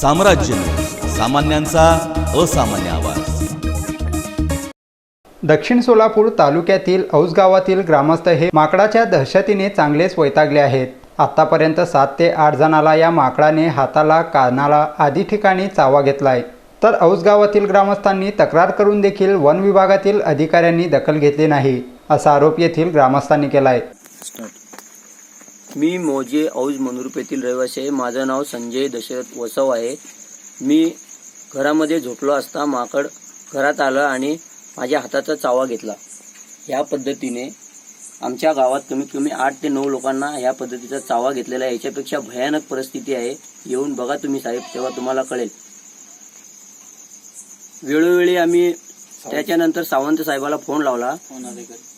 साम्राज्य सामान्यांचा असामान्य आवाज. दक्षिण सोलापूर तालुक्यातील औस गावातील ग्रामस्थ हे माकडाच्या दहशतीने चांगलेच वैतागले आहेत. आतापर्यंत सात ते आठ जणाला या माकडाने हाताला कानाला आदी ठिकाणी चावा घेतलाय. तर औस गावातील ग्रामस्थांनी तक्रार करून देखील वन विभागातील अधिकाऱ्यांनी दखल घेतली नाही असा आरोप येथील ग्रामस्थांनी केलाय. मी मोजे औज मनरूप येथील रहिवासी आहे. माझं नाव संजय दशरथ वसव आहे. मी घरामध्ये झोपलो असता माकड घरात आलं आणि माझ्या हाताचा चावा घेतला. ह्या पद्धतीने आमच्या गावात कमीत कमी आठ ते नऊ लोकांना ह्या पद्धतीचा चावा घेतलेला आहे. याच्यापेक्षा भयानक परिस्थिती आहे. येऊन बघा तुम्ही साहेब तेव्हा तुम्हाला कळेल. वेळोवेळी आम्ही त्याच्यानंतर सावंत साहेबाला फोन लावला.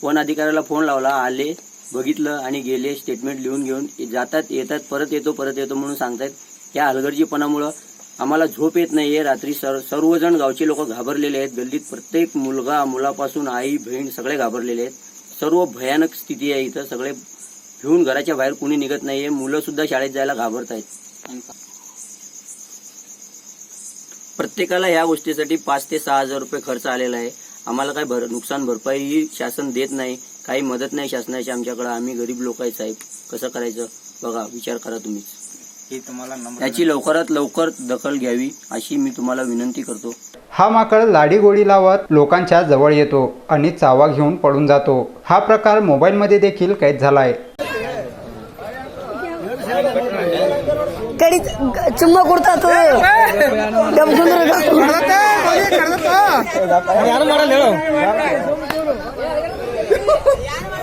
वन अधिकाऱ्याला फोन लावला. आले. बघितलं आणि गेले स्टेटमेंट लिहून घेऊन जातात येतात परत येतो परत येतो म्हणून सांगतायत. या हलगर्जीपणामुळं आम्हाला झोप येत नाहीये. रात्री सर सर्वजण गावचे लोक घाबरलेले आहेत. गल्लीत प्रत्येक मुलगा मुलापासून आई बहीण सगळे घाबरलेले आहेत. सर्व भयानक स्थिती आहे इथं. सगळे घेऊन घराच्या बाहेर कुणी निघत नाहीये. मुलं सुद्धा शाळेत जायला घाबरत आहेत प्रत्येकाला या गोष्टीसाठी पाच ते सहा हजार रुपये खर्च आलेला आहे. आम्हाला काय भर नुकसान भरपाई शासन देत नाही. काही मदत नाही शासनाची आमच्याकडे आम्ही गरीब लोक आहे साहेब कसं करायचं बघा विचार करा तुम्ही याची लवकरात लवकर दखल घ्यावी अशी मी तुम्हाला विनंती करतो हा माकड लाडीगोडी लावत लोकांच्या जवळ येतो आणि चावा घेऊन पडून जातो हा प्रकार मोबाईलमध्ये देखील कैद झालाय कडीत चुम्मा